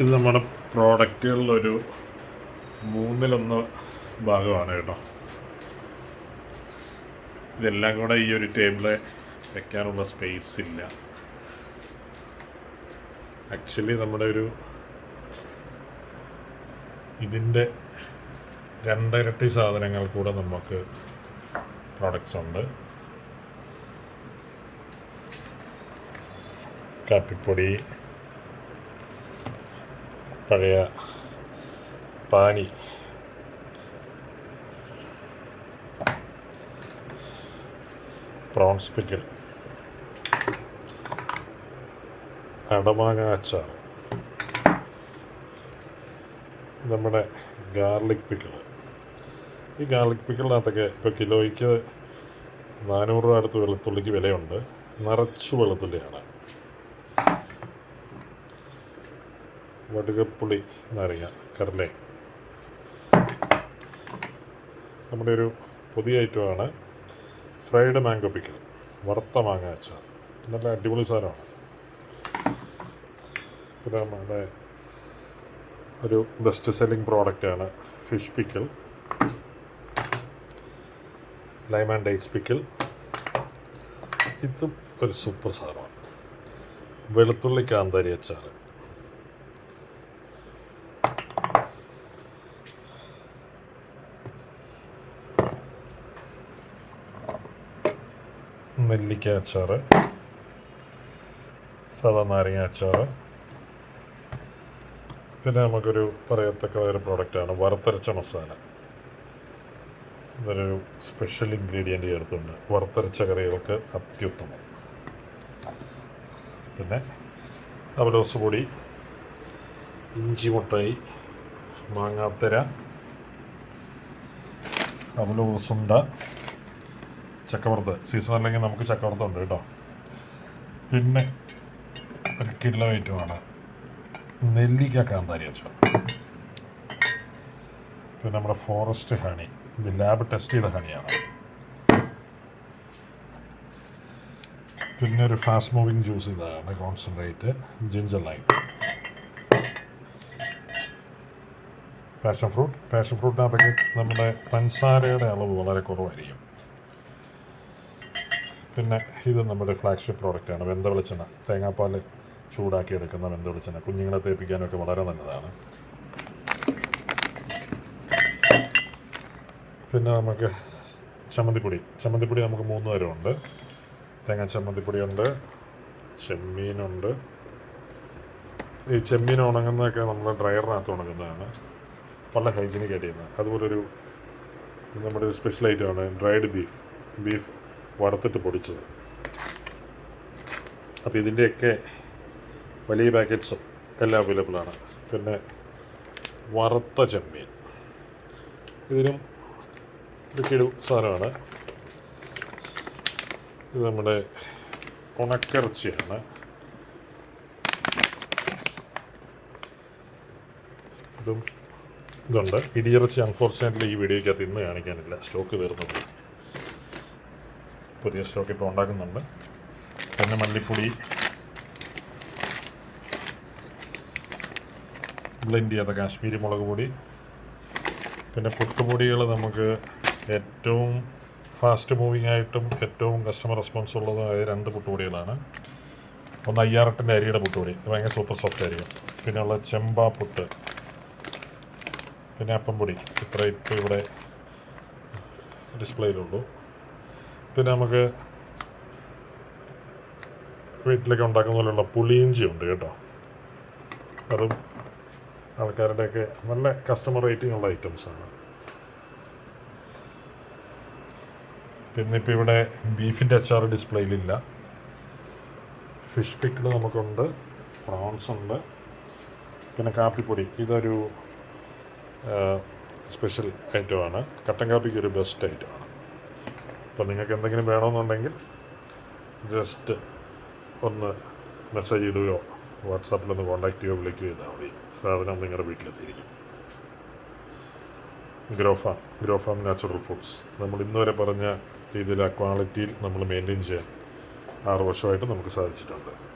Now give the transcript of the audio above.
ഇത് നമ്മുടെ പ്രോഡക്റ്റുകളിലൊരു മൂന്നിലൊന്ന് ഭാഗമാണ് കേട്ടോ. ഇതെല്ലാം കൂടെ ഈ ഒരു ടേബിൾ വെക്കാനുള്ള സ്പേസ് ഇല്ല. ആക്ച്വലി നമ്മുടെ ഒരു ഇതിന്റെ രണ്ടിരട്ടി സാധനങ്ങൾ കൂടെ നമുക്ക് പ്രോഡക്റ്റ്സ് ഉണ്ട്. കാപ്പിപ്പൊടി പഴയ പാനി. Prawns pickle. അടമാങ്ങ അച്ചാർ നമ്മുടെ ഗാർലിക് പിക്കിൾ ഈ ഗാർലിക് പിക്കിളിനകത്തൊക്കെ ഇപ്പോൾ കിലോയ്ക്ക് നാനൂറ് രൂപ അടുത്ത് വെളുത്തുള്ളിക്ക് വിലയുണ്ട്. നിറച്ചു വെളുത്തുള്ളിയാണ്. വടുകപ്പുളി നാരങ്ങ കടലേ. നമ്മുടെ ഒരു പുതിയ ഐറ്റമാണ് ഫ്രൈഡ് മാംഗോ പിക്കൽ വറുത്ത മാങ്ങ അച്ചാർ. നല്ല അടിപൊളി സാധനമാണ്. പിന്നെ നമ്മുടെ ഒരു ബെസ്റ്റ് സെല്ലിംഗ് പ്രോഡക്റ്റാണ് fish pickle lime and dates pickle ഇതും ഒരു സൂപ്പർ സാധനമാണ്. വെളുത്തുള്ളി കാന്താരി നെല്ലിക്ക അച്ചാർ സാധാ നാരങ്ങ അച്ചാർ പിന്നെ നമുക്കൊരു പറയത്തക്ക ഒരു പ്രോഡക്റ്റാണ് വറുത്തരച്ച മസാല. ഇതൊരു സ്പെഷ്യൽ ഇൻഗ്രീഡിയന്റ് ചേർത്തുണ്ട് വറുത്തരച്ച കറികൾക്ക് അത്യുത്തമം. പിന്നെ അവലോസ് പൊടി ഇഞ്ചി മുട്ടായി മാങ്ങാത്തര അവലോസുണ്ട ചക്കവറുത്ത് സീസൺ അല്ലെങ്കിൽ നമുക്ക് ചക്കവറുത്ത് ഉണ്ട് കേട്ടോ. പിന്നെ ഒരു കിലോ ഐറ്റമാണ് നെല്ലിക്ക കാന്താരി അച്ചാർ. പിന്നെ നമ്മുടെ ഫോറസ്റ്റ് ഹണി ഇത് ലാബ് ടെസ്റ്റ് ചെയ്ത ഹണിയാണ് പിന്നെ ഒരു ഫാസ്റ്റ് മൂവിങ് ജ്യൂസ് ഇതാണ്. Concentrate ginger lime passion fruit passion ഫ്രൂട്ടിനകത്തൊക്കെ നമ്മുടെ പഞ്ചസാരയുടെ അളവ് വളരെ കുറവായിരിക്കും. പിന്നെ ഇത് നമ്മുടെ ഫ്ലാഗ്ഷിപ്പ് പ്രോഡക്റ്റാണ് വെന്ത വെളിച്ചെണ്ണ. തേങ്ങാപ്പാൽ ചൂടാക്കി എടുക്കുന്ന വെന്ത വെളിച്ചെണ്ണ. കുഞ്ഞുങ്ങളെ തേപ്പിക്കാനൊക്കെ വളരെ നല്ലതാണ്. പിന്നെ നമുക്ക് ചമ്മന്തിപ്പൊടി. ചമ്മന്തിപ്പൊടി നമുക്ക് മൂന്ന് തരമുണ്ട്. തേങ്ങ ചമ്മന്തിപ്പൊടിയുണ്ട്. ചെമ്മീനുണ്ട്. ഈ ചെമ്മീൻ ഉണങ്ങുന്നതൊക്കെ നമ്മൾ ഡ്രയറിനകത്ത് ഉണങ്ങുന്നതാണ്. വളരെ ഹൈജീനിക് ആയിട്ട് ചെയ്യുന്നത്. അതുപോലെ ഒരു നമ്മുടെ ഒരു സ്പെഷ്യൽ ഐറ്റമാണ് ഡ്രൈഡ് ബീഫ് ബീഫ് വറുത്തിട്ട് പൊടിച്ചത്. അപ്പോൾ ഇതിന്റെയൊക്കെ വലിയ പാക്കറ്റ്സും എല്ലാം അവൈലബിൾ ആണ്. പിന്നെ വറുത്ത ചെമ്മീൻ. ഇതിനും കിഴു സാധനമാണ്. ഇത് നമ്മുടെ ഉണക്കിറച്ചിയാണ് ഇതും ഇതുണ്ട്. ഇടിയിറച്ചി അൺഫോർച്ചുനേറ്റ്ലി ഈ വീഡിയോയ്ക്കകത്ത് ഇന്ന് കാണിക്കാനില്ല. സ്റ്റോക്ക് തീർന്നത് പുതിയ സ്റ്റോക്ക് ഇപ്പോൾ ഉണ്ടാക്കുന്നുണ്ട്. പിന്നെ മല്ലിപ്പൊടി ബ്ലെൻഡ് ചെയ്യാത്ത കാശ്മീരി മുളക് പൊടി പിന്നെ പുട്ടുപൊടികൾ നമുക്ക് ഏറ്റവും ഫാസ്റ്റ് മൂവിങ് ആയിട്ടും ഏറ്റവും കസ്റ്റമർ റെസ്പോൺസ് ഉള്ളതായ രണ്ട് പുട്ടുപൊടികളാണ്. ഒന്ന് അയ്യാറെട്ടിന്റെ അരിയുടെ പുട്ടുപൊടി ഭയങ്കര സൂപ്പർ സോഫ്റ്റ് ആയിരിക്കും. പിന്നെ ഉള്ള ചെമ്പാ പുട്ട് പിന്നെ അപ്പം പൊടി. ഇത്ര ഇപ്പോൾ ഇവിടെ ഡിസ്പ്ലേയിലുള്ളൂ പിന്നെ നമുക്ക് വീട്ടിലൊക്കെ ഉണ്ടാക്കുന്ന പോലെയുള്ള പുളിയിഞ്ചി ഉണ്ട് കേട്ടോ. അതും ആൾക്കാരുടെയൊക്കെ നല്ല കസ്റ്റമർ റേറ്റിംഗ് ഉള്ള ഐറ്റംസാണ് പിന്നെ ഇപ്പോൾ ഇവിടെ ബീഫിന്റെ അച്ചാർ ഡിസ്പ്ലേയിലില്ല ഫിഷ് പിക്കിൾ നമുക്കുണ്ട് പ്രോൺസ് ഉണ്ട് പിന്നെ കാപ്പിപ്പൊടി. ഇതൊരു സ്പെഷ്യൽ ഐറ്റമാണ് കട്ടൻ കാപ്പിക്ക് ഒരു ബെസ്റ്റ് ഐറ്റമാണ് അപ്പോൾ നിങ്ങൾക്ക് എന്തെങ്കിലും വേണമെന്നുണ്ടെങ്കിൽ ജസ്റ്റ് ഒന്ന് മെസ്സേജ് ഇടുകയോ വാട്സാപ്പിലൊന്ന് കോൺടാക്ട് ചെയ്യുകയോ വിളിക്കുകയോ ചെയ്താൽ മതി. സാധനം നിങ്ങളുടെ വീട്ടിലെത്തിയിരിക്കും. ഗ്രോഫാം ഗ്രോഫാം നാച്ചുറൽ ഫുഡ്സ് നമ്മൾ ഇന്ന് വരെ പറഞ്ഞ രീതിയിൽ ആ ക്വാളിറ്റിയിൽ നമ്മൾ മെയിന്റെയിൻ ചെയ്യാൻ ആറ് വർഷമായിട്ട് നമുക്ക് സാധിച്ചിട്ടുണ്ട്.